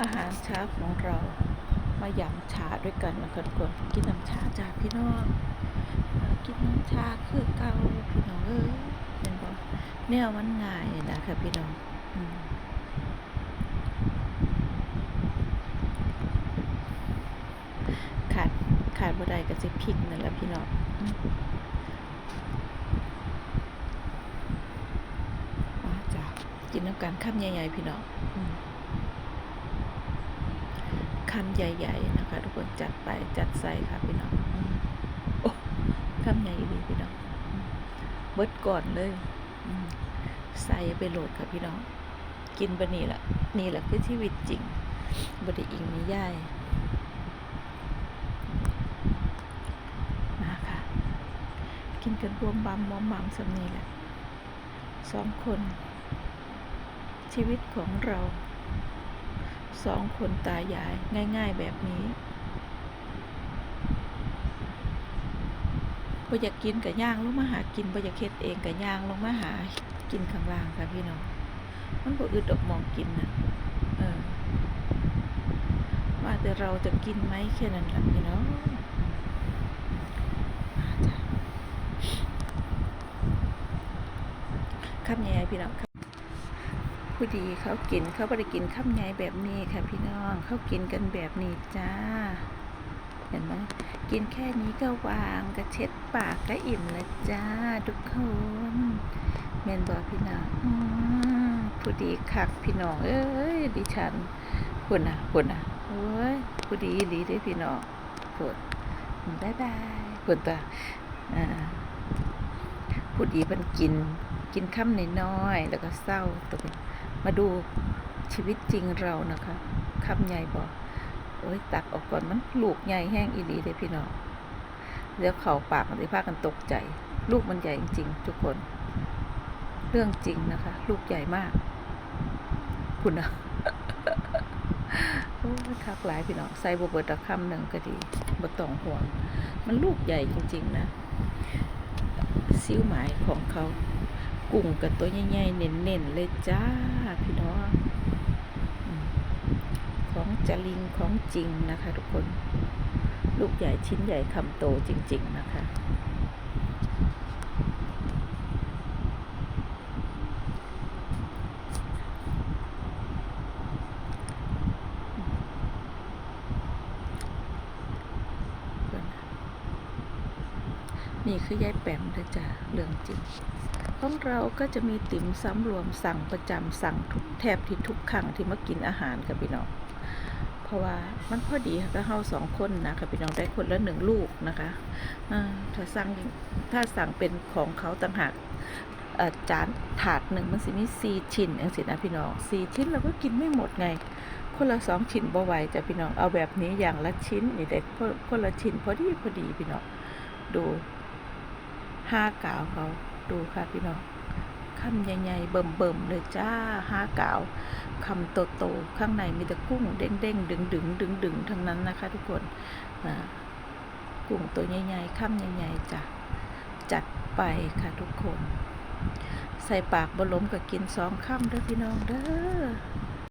อาหารเช้าของเรามาหยำชาด้วยกันนะคะทุกคนกินน้ำชาจากพี่น้องกินน้ำชาคือเก่าพี่น้องเอ้ยเป็นบ่แนวมันง่ายนะคะพี่น้องอขาดขาดบ่ได้ก็สิพริกนั่นแหละพี่น้องอืมมาจ้ะกินน้ำกันคำใหญ่ๆพี่น้องอ คำใหญ่ๆนะคะ ทุกคนจัดไปจัดใส่ค่ะพี่น้องอืมโอ้คำใหญ่ดีพี่น้องเบิดก่อนเลยใส่ไปโหลดค่ะพี่น้อง กินบะนี่แหละนี่แหละคือชีวิตจริงบไดอิงนิยายมาค่ะ กินกันรวมบำมอมบำสำนีแหละสองคน ชีวิตของเรา สองคนตายายง่าย ๆแบบนี้บ่อยากกินกับย่างลงมาหากินบ่อยากเฮ็ดเองกับย่างลงมาหากินข้างล่างค่ะพี่น้อง มันบ่อึดออกมองกินนะเออว่าแต่เราจะกินไหมแค่นั้นแหละพี่น้องคำใหญ่ๆพี่น้องค ผู้ดีเขากินเขาไม่ได้กินข้าวใหญ่แบบนี้ค่ะพี่น้องเขากินกันแบบนี้จ้า เห็นไหมกินแค่นี้ก็วางก็เช็ดปากก็อิ่มแล้วจ้าทุกคนแมนบอกพี่น้องอผู้ดีคักพี่น้องเอ้ยดิฉันคุณอะคุณอะโอ้ยผู้ดีดีเด้อพี่น้องพูดบายบายพูดตาผู้ดีมันกินกินข้ามน้อยๆแล้วก็เศร้าตัวเป็น มาดูชีวิตจริงเรานะคะคำใหญ่บอกโอ้ยตักออกก่อนมันลูกใหญ่แห้งอีดีเลยพี่น้องเดี๋ยวเข่าปากมันจะพากันตกใจ ลูกมันใหญ่จริงๆทุกคน เรื่องจริงนะคะ ลูกใหญ่มาก คุณนะคักหลายพี่น้องใส่บเบิดตะคำหนึ่งก็ดีบต้องห่วง มันลูกใหญ่จริง ๆ นะซิ้วหมายของเขา กุ้งกับตัวใหญ่ๆเน้นๆเลยจ้าพี่น้องของจลิงของจริงนะคะ ทุกคน ลูกใหญ่ชิ้นใหญ่คำโตจริง ๆ นะคะนี่คือยายแปมเลยจ้ะเรื่องจริง ของเราก็จะมีติ๋มซ้ำรวมสั่งประจำสั่งทุกแทบที่ทุกครั้งที่มากินอาหารกับพี่น้อง เพราะว่ามันพอดีค่ะก็เฮาสองคนนะค่ะพี่น้องได้คนละหนึ่งลูกนะคะถ้าสั่งถ้าสั่งเป็นของเขาต่างหากจานถาดหนึ่งมันสิมีสี่ชิ้นอย่างสินะพี่น้องสี่ชิ้นเราก็กินไม่หมดไง คนละสองชิ้นบ่ไหวจ้ะพี่น้องเอาแบบนี้อย่างละชิ้นนี่เด็กคนละชิ้นพอดีพอดีพี่น้องดูห้ากาวเขา ดูค่ะพี่น้องคำใหญ่ๆเบิ่มๆเลยจ้าห้ากาวคำโตๆข้างในมีแต่กุ้งเด้งๆดึงๆดึงๆทั้งนั้นนะคะ ทุกคนอ่ากุ้งตัวใหญ่ๆคำใหญ่ๆจ้ะจัดไปค่ะทุกคน ใส่ปากบะล้มก็กินสองคำเด้อพี่น้องเด้อ